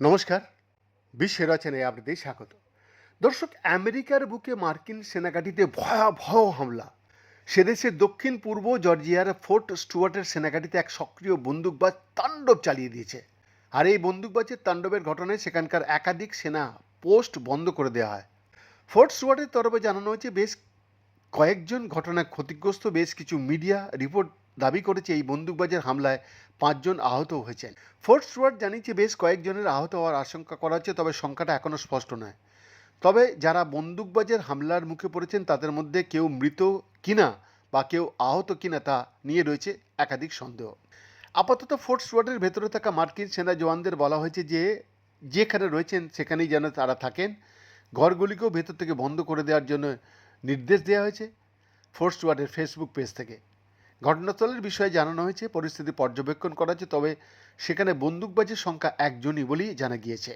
নমস্কার। বিশ্ব রচনায় আপনাদের স্বাগত। দর্শক, আমেরিকার বুকে মার্কিন সেনাঘাঁটিতে ভয়াবহ হামলা। সেদেশের দক্ষিণ পূর্ব জর্জিয়ার ফোর্ট স্টুয়ার্টের সেনাঘাঁটিতে এক সক্রিয় বন্দুকবাজ তাণ্ডব চালিয়ে দিয়েছে। আর এই বন্দুকবাজের তাণ্ডবের ঘটনায় সেখানকার একাধিক সেনা পোস্ট বন্ধ করে দেওয়া হয়। ফোর্ট স্টুয়ার্টের তরফে জানানো হয়েছে, বেশ কয়েকজন ঘটনায় ক্ষতিগ্রস্ত বেশ কিছু মিডিয়া রিপোর্ট দাবি করেছে এই বন্দুকবাজের হামলায় পাঁচজন আহত হয়েছেন। ফোর্ট স্টুয়ার্ট জানিয়েছে বেশ কয়েকজনের আহত হওয়ার আশঙ্কা করা হচ্ছে, তবে সংখ্যাটা এখনও স্পষ্ট নয়। তবে যারা বন্দুকবাজের হামলার মুখে পড়েছেন, তাদের মধ্যে কেউ মৃত কিনা বা কেউ আহত কিনা তা নিয়ে রয়েছে একাধিক সন্দেহ। আপাতত ফোর্ট স্টুয়ার্টের ভেতরে থাকা মার্কিন সেনা জওয়ানদের বলা হয়েছে যে, যেখানে রয়েছেন সেখানেই যেন তারা থাকেন। ঘরগুলিকেও ভেতর থেকে বন্ধ করে দেওয়ার জন্য নির্দেশ দেওয়া হয়েছে ফোর্ট স্টুয়ার্টের ফেসবুক পেজ থেকে। ঘটনাস্থলের বিষয়ে জানানো হয়েছে, পরিস্থিতি পর্যবেক্ষণ করা হচ্ছে তবে সেখানে বন্দুকবাজের সংখ্যা একজনই বলেই জানা গিয়েছে।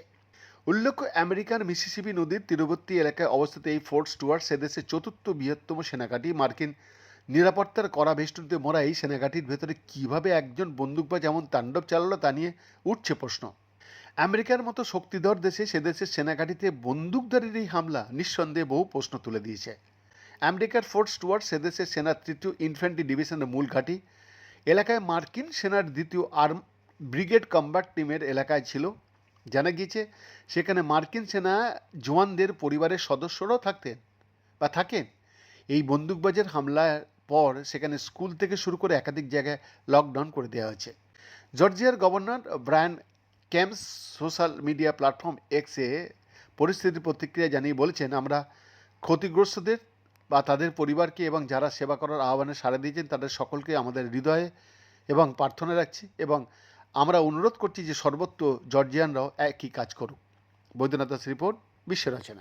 উল্লেখ্য, আমেরিকার মিসিসিপি নদীর তীরবর্তী এলাকায় অবস্থিত এই ফোর্ট স্টুয়ার্ট সেদেশের চতুর্থ বৃহত্তম সেনাঘাঁটি। মার্কিন নিরাপত্তার করা বেষ্টনীতে মরা এই সেনাঘাঁটির ভেতরে কীভাবে একজন বন্দুকবাজ এমন তাণ্ডব চালালো তা নিয়ে উঠছে প্রশ্ন। আমেরিকার মতো শক্তিধর দেশে সে দেশের সেনাঘাঁটিতে বন্দুকধারীর এই হামলা নিঃসন্দেহে বহু প্রশ্ন তুলে দিয়েছে। আমেরিকার ফোর্ট স্টুয়ার্ট সেদেশের সেনার তৃতীয় ইনফ্যান্ট্রি ডিভিশনের মূল ঘাঁটি। এলাকায় মার্কিন সেনার দ্বিতীয় আর্ম ব্রিগেড কম্ব্যাট টিমের এলাকায় ছিল। জানা গিয়েছে, সেখানে মার্কিন সেনা জওয়ানদের পরিবারের সদস্যরাও থাকতেন বা থাকেন। এই বন্দুকবাজের হামলার পর সেখানে স্কুল থেকে শুরু করে একাধিক জায়গায় লকডাউন করে দেওয়া হয়েছে। জর্জিয়ার governor Brian Kemp's social media platform এক্সে পরিস্থিতির প্রতিক্রিয়া জানিয়ে বলেছেন, আমরা ক্ষতিগ্রস্তদের বা তাদের পরিবারকে এবং যারা সেবা করার আহ্বানে সাড়া দিয়েছেন, তাদের সকলকে আমাদের হৃদয়ে এবং প্রার্থনা রাখছি এবং আমরা অনুরোধ করছি যে সর্বত্র জর্জিয়ানরাও একই কাজ করুক। বৈদ্যনাথ রিপোর্ট, বিশ্ব রচনা।